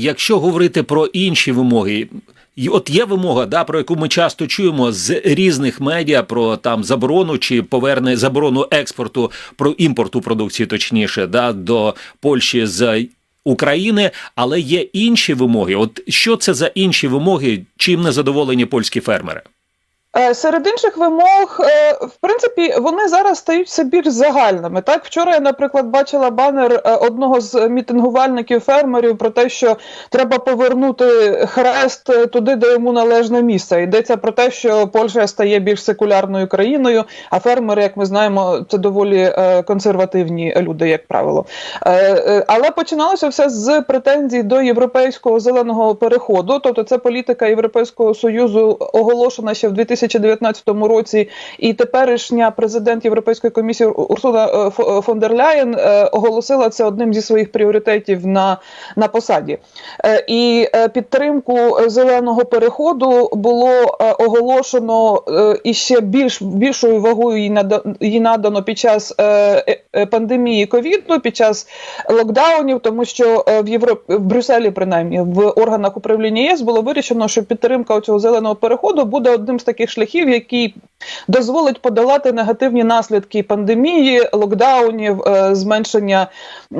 Якщо говорити про інші вимоги, от є вимога, да, про яку ми часто чуємо з різних медіа про там заборону чи поверне заборону експорту про імпорту продукції, точніше, да, до Польщі з України, але є інші вимоги. От що це за інші вимоги, чим не задоволені польські фермери? Е, Серед інших вимог, е, в принципі, вони зараз стають все більш загальними. Так, вчора я, наприклад, бачила банер е, одного з мітингувальників фермерів про те, що треба повернути хрест туди, де йому належне місце. Йдеться про те, що Польща стає більш секулярною країною, а фермери, як ми знаємо, це доволі консервативні люди, як правило. Але починалося все з претензій до європейського зеленого переходу. Тобто, це політика Європейського союзу оголошена ще в 2019 році, і теперішня президент Європейської комісії Урсула е, Фо- фон дер Ляєн е, оголосила це одним зі своїх пріоритетів на, на посаді. Е, І е, підтримку зеленого переходу було е, оголошено е, і ще більш більшою вагою їй надано під час е, е, е, пандемії ковіду, під час локдаунів, тому що е, в Європ... в Брюсселі, принаймні, в органах управління ЄС було вирішено, що підтримка цього зеленого переходу буде одним з таких шляхів, який дозволить подолати негативні наслідки пандемії, локдаунів, е, зменшення,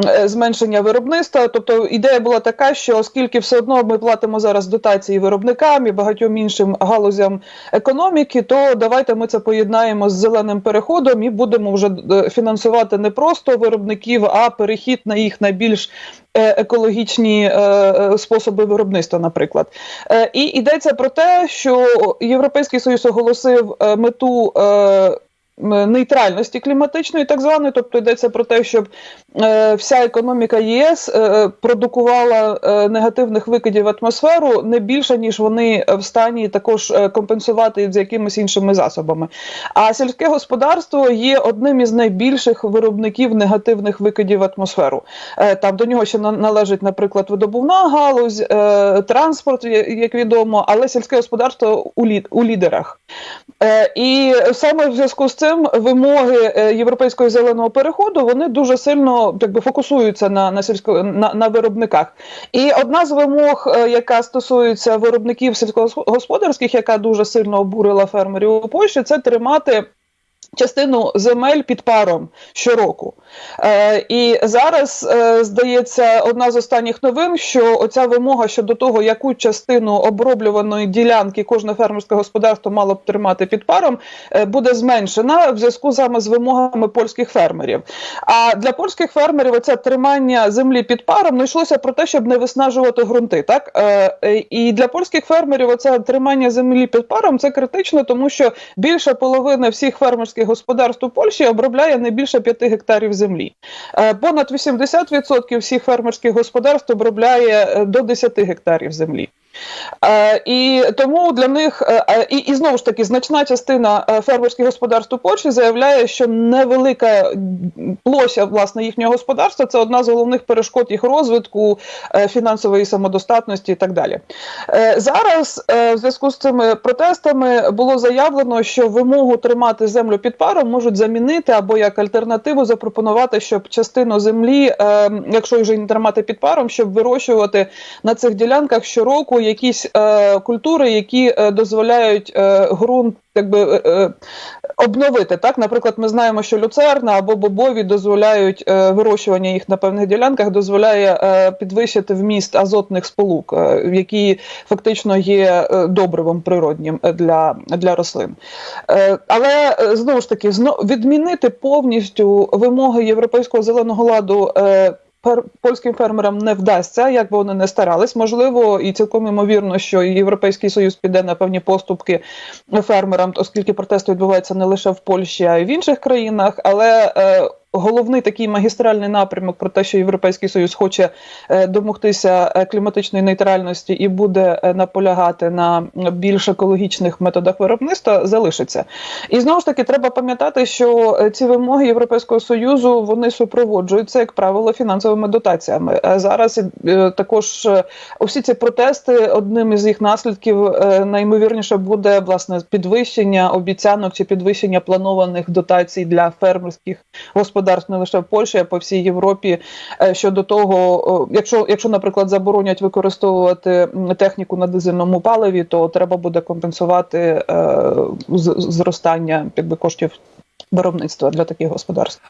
е, зменшення виробництва. Тобто ідея була така, що оскільки все одно ми платимо зараз дотації виробникам і багатьом іншим галузям економіки, то давайте ми це поєднаємо з зеленим переходом і будемо вже е, фінансувати не просто виробників, а перехід на їх на більш екологічні е, е, способи виробництва, наприклад. Е, І йдеться про те, що Європейський Союз оголосив е, мету. е, Нейтральності кліматичної, так званої, тобто йдеться про те, щоб е, вся економіка ЄС е, продукувала е, негативних викидів в атмосферу не більше, ніж вони в стані також е, компенсувати з якимись іншими засобами. А сільське господарство є одним із найбільших виробників негативних викидів в атмосферу. Е, Там до нього ще належить, наприклад, видобувна галузь, е, транспорт, як відомо, але сільське господарство у, лід, у лідерах. Е, І саме в зв'язку з цим вимоги е, європейського зеленого переходу вони дуже сильно якби фокусуються на, на сільсько на, на виробниках. І одна з вимог, е, яка стосується виробників сільськогосподарських, яка дуже сильно обурила фермерів у Польщі, це тримати. Частину земель під паром щороку. Е, і зараз е, здається одна з останніх новин, що оця вимога щодо того, яку частину оброблюваної ділянки кожне фермерське господарство мало б тримати під паром, е, буде зменшена в зв'язку саме з вимогами польських фермерів. А для польських фермерів оце тримання землі під паром ну, йшлося про те, щоб не виснажувати ґрунти. Так е, е, і для польських фермерів оце тримання землі під паром це критично, тому що більша половина всіх фермерських господарств у Польщі обробляє не більше 5 гектарів землі. Е, Понад 80% всіх фермерських господарств обробляє е, до 10 гектарів землі. Е, і тому для них е, е, і, і знову ж таки значна частина фермерських господарств у Польщі заявляє, що невелика площа власне їхнього господарства це одна з головних перешкод їх розвитку, фінансової самодостатності і так далі. Зараз в зв'язку з цими протестами було заявлено, що вимогу тримати землю під паром можуть замінити або як альтернативу запропонувати, щоб частину землі, якщо вже не тримати під паром, щоб вирощувати на цих ділянках щороку якісь е, культури, які е, дозволяють е, ґрунт якби е, е, обновити. Так, наприклад, ми знаємо, що люцерна або бобові дозволяють е, вирощування їх на певних ділянках, дозволяє е, підвищити вміст азотних сполук, е, які фактично є е, добривом природнім е, для, для рослин. Е, але знову ж таки, відмінити повністю вимоги європейського зеленого ладу. Е, фер- Польським фермерам не вдасться, як би вони не старались. Можливо, і цілком імовірно, що Європейський Союз піде на певні поступки фермерам, оскільки протести відбуваються не лише в Польщі, а й в інших країнах. Але е, головний такий магістральний напрямок про те, що Європейський Союз хоче е, домогтися е, кліматичної нейтральності і буде е, наполягати на більш екологічних методах виробництва, залишиться. І знову ж таки треба пам'ятати, що ці вимоги Європейського союзу вони супроводжуються, як правило, фінансовими дотаціями. Зараз також усі ці протести одним із їх наслідків е, найімовірніше буде власне підвищення обіцянок чи підвищення планованих дотацій для фермерських господарств господарств не лише в Польщі, а по всій Європі е, щодо того, якщо, якщо, наприклад, заборонять використовувати техніку на дизельному паливі, то треба буде компенсувати е, зростання якби коштів виробництва для таких господарств.